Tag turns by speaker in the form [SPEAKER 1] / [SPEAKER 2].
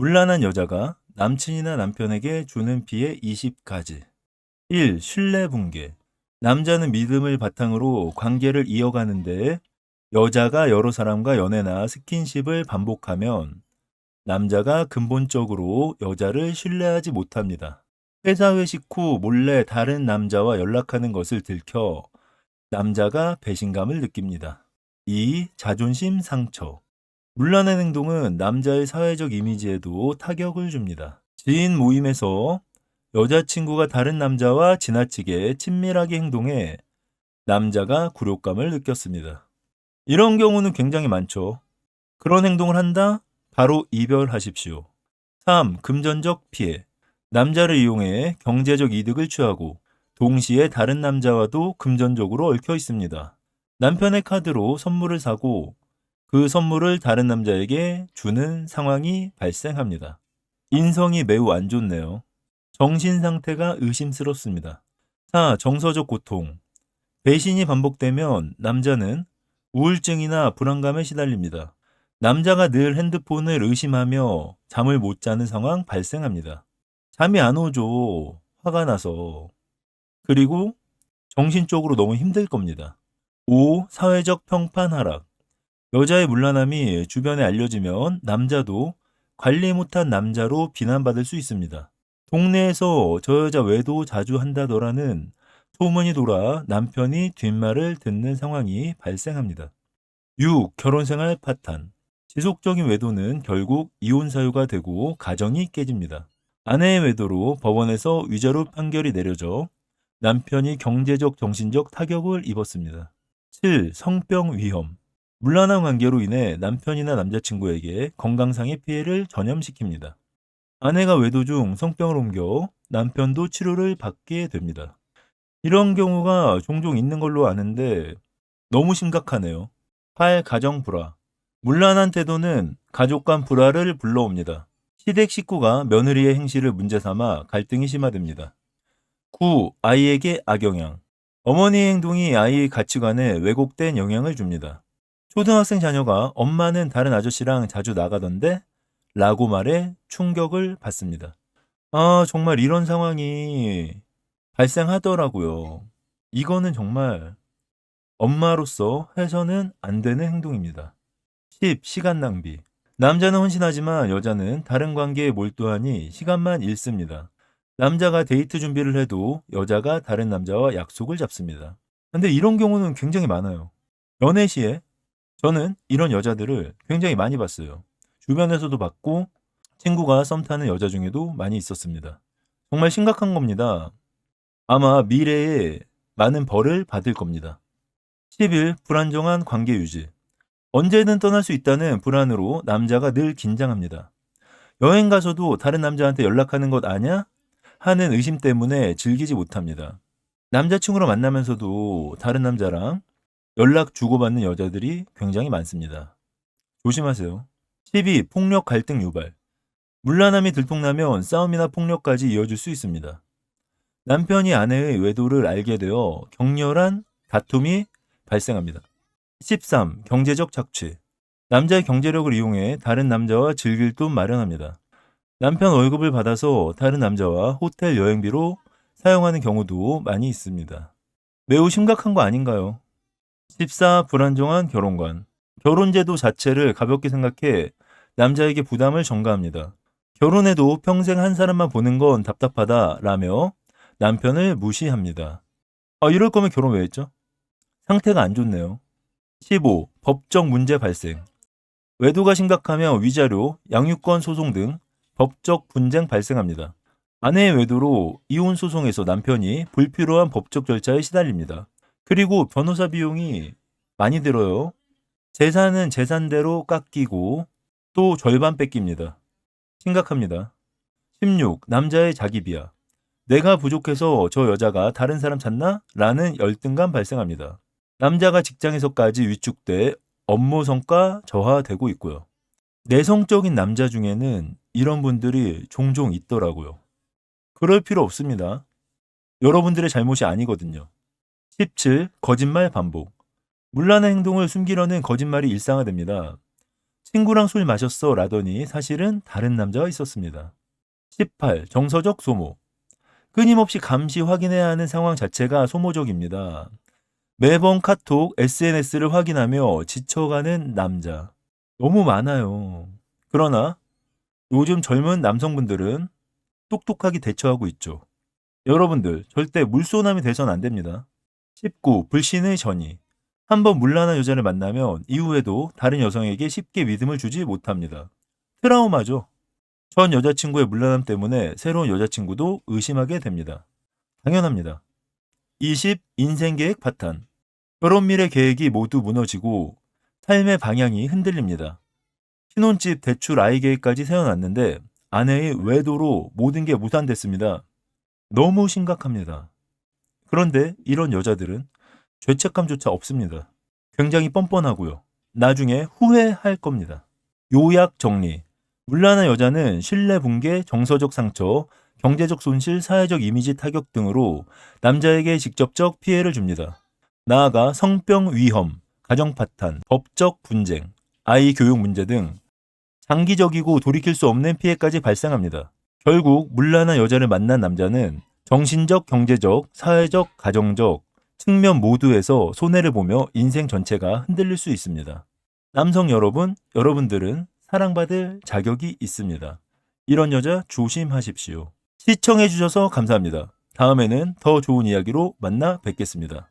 [SPEAKER 1] 물란한 여자가 남친이나 남편에게 주는 피해 20가지. 1. 신뢰 붕괴. 남자는 믿음을 바탕으로 관계를 이어가는데 여자가 여러 사람과 연애나 스킨십을 반복하면 남자가 근본적으로 여자를 신뢰하지 못합니다. 회사 회식 후 몰래 다른 남자와 연락하는 것을 들켜 남자가 배신감을 느낍니다. 2. 자존심 상처. 물란한 행동은 남자의 사회적 이미지에도 타격을 줍니다. 지인 모임에서 여자친구가 다른 남자와 지나치게 친밀하게 행동해 남자가 굴욕감을 느꼈습니다. 이런 경우는 굉장히 많죠. 그런 행동을 한다? 바로 이별하십시오. 3. 금전적 피해. 남자를 이용해 경제적 이득을 취하고 동시에 다른 남자와도 금전적으로 얽혀 있습니다. 남편의 카드로 선물을 사고 그 선물을 다른 남자에게 주는 상황이 발생합니다. 인성이 매우 안 좋네요. 정신 상태가 의심스럽습니다. 4. 정서적 고통. 배신이 반복되면 남자는 우울증이나 불안감에 시달립니다. 남자가 늘 핸드폰을 의심하며 잠을 못 자는 상황 발생합니다. 잠이 안 오죠. 화가 나서. 그리고 정신적으로 너무 힘들 겁니다. 5. 사회적 평판 하락. 여자의 물란함이 주변에 알려지면 남자도 관리 못한 남자로 비난받을 수 있습니다. 동네에서 저 여자 외도 자주 한다더라는 소문이 돌아 남편이 뒷말을 듣는 상황이 발생합니다. 6. 결혼생활 파탄. 지속적인 외도는 결국 이혼 사유가 되고 가정이 깨집니다. 아내의 외도로 법원에서 위자료 판결이 내려져 남편이 경제적 정신적 타격을 입었습니다. 7. 성병 위험. 물란한 관계로 인해 남편이나 남자친구에게 건강상의 피해를 전염시킵니다. 아내가 외도 중 성병을 옮겨 남편도 치료를 받게 됩니다. 이런 경우가 종종 있는 걸로 아는데 너무 심각하네요. 8. 가정 불화. 물란한 태도는 가족 간 불화를 불러옵니다. 시댁 식구가 며느리의 행실을 문제 삼아 갈등이 심화됩니다. 9. 아이에게 악영향. 어머니의 행동이 아이의 가치관에 왜곡된 영향을 줍니다. 초등학생 자녀가 엄마는 다른 아저씨랑 자주 나가던데? 라고 말해 충격을 받습니다. 아, 정말 이런 상황이 발생하더라고요. 이거는 정말 엄마로서 해서는 안 되는 행동입니다. 10. 시간 낭비. 남자는 헌신하지만 여자는 다른 관계에 몰두하니 시간만 잃습니다. 남자가 데이트 준비를 해도 여자가 다른 남자와 약속을 잡습니다. 근데 이런 경우는 굉장히 많아요. 연애 시에 저는 이런 여자들을 굉장히 많이 봤어요. 주변에서도 봤고 친구가 썸 타는 여자 중에도 많이 있었습니다. 정말 심각한 겁니다. 아마 미래에 많은 벌을 받을 겁니다. 10일 불안정한 관계 유지. 언제든 떠날 수 있다는 불안으로 남자가 늘 긴장합니다. 여행 가서도 다른 남자한테 연락하는 것 아냐? 하는 의심 때문에 즐기지 못합니다. 남자친구로 만나면서도 다른 남자랑 연락 주고받는 여자들이 굉장히 많습니다. 조심하세요. 12. 폭력 갈등 유발. 물란함이 들통나면 싸움이나 폭력까지 이어질 수 있습니다. 남편이 아내의 외도를 알게 되어 격렬한 다툼이 발생합니다. 13. 경제적 착취. 남자의 경제력을 이용해 다른 남자와 즐길 돈 마련합니다. 남편 월급을 받아서 다른 남자와 호텔 여행비로 사용하는 경우도 많이 있습니다. 매우 심각한 거 아닌가요? 14. 불안정한 결혼관. 결혼제도 자체를 가볍게 생각해 남자에게 부담을 전가합니다. 결혼해도 평생 한 사람만 보는 건 답답하다 라며 남편을 무시합니다. 아, 이럴 거면 결혼 왜 했죠? 상태가 안 좋네요. 15. 법적 문제 발생. 외도가 심각하며 위자료, 양육권 소송 등 법적 분쟁 발생합니다. 아내의 외도로 이혼 소송에서 남편이 불필요한 법적 절차에 시달립니다. 그리고 변호사 비용이 많이 들어요. 재산은 재산대로 깎이고 또 절반 뺏깁니다. 심각합니다. 16. 남자의 자기 비하. 내가 부족해서 저 여자가 다른 사람 찾나? 라는 열등감 발생합니다. 남자가 직장에서까지 위축돼 업무 성과 저하되고 있고요. 내성적인 남자 중에는 이런 분들이 종종 있더라고요. 그럴 필요 없습니다. 여러분들의 잘못이 아니거든요. 17. 거짓말 반복. 물란한 행동을 숨기려는 거짓말이 일상화됩니다. 친구랑 술 마셨어 라더니 사실은 다른 남자가 있었습니다. 18. 정서적 소모. 끊임없이 감시 확인해야 하는 상황 자체가 소모적입니다. 매번 카톡, SNS를 확인하며 지쳐가는 남자. 너무 많아요. 그러나 요즘 젊은 남성분들은 똑똑하게 대처하고 있죠. 여러분들 절대 물소남이 돼선 안 됩니다. 19. 불신의 전이. 한번 물란한 여자를 만나면 이후에도 다른 여성에게 쉽게 믿음을 주지 못합니다. 트라우마죠. 전 여자친구의 물란함 때문에 새로운 여자친구도 의심하게 됩니다. 당연합니다. 20. 인생 계획 파탄. 결혼 미래 계획이 모두 무너지고 삶의 방향이 흔들립니다. 신혼집 대출 아이 계획까지 세워놨는데 아내의 외도로 모든 게 무산됐습니다. 너무 심각합니다. 그런데 이런 여자들은 죄책감조차 없습니다. 굉장히 뻔뻔하고요. 나중에 후회할 겁니다. 요약 정리. 물란한 여자는 신뢰 붕괴, 정서적 상처, 경제적 손실, 사회적 이미지 타격 등으로 남자에게 직접적 피해를 줍니다. 나아가 성병 위험, 가정 파탄, 법적 분쟁, 아이 교육 문제 등 장기적이고 돌이킬 수 없는 피해까지 발생합니다. 결국 물란한 여자를 만난 남자는 정신적, 경제적, 사회적, 가정적 측면 모두에서 손해를 보며 인생 전체가 흔들릴 수 있습니다. 남성 여러분, 여러분들은 사랑받을 자격이 있습니다. 이런 여자 조심하십시오. 시청해주셔서 감사합니다. 다음에는 더 좋은 이야기로 만나 뵙겠습니다.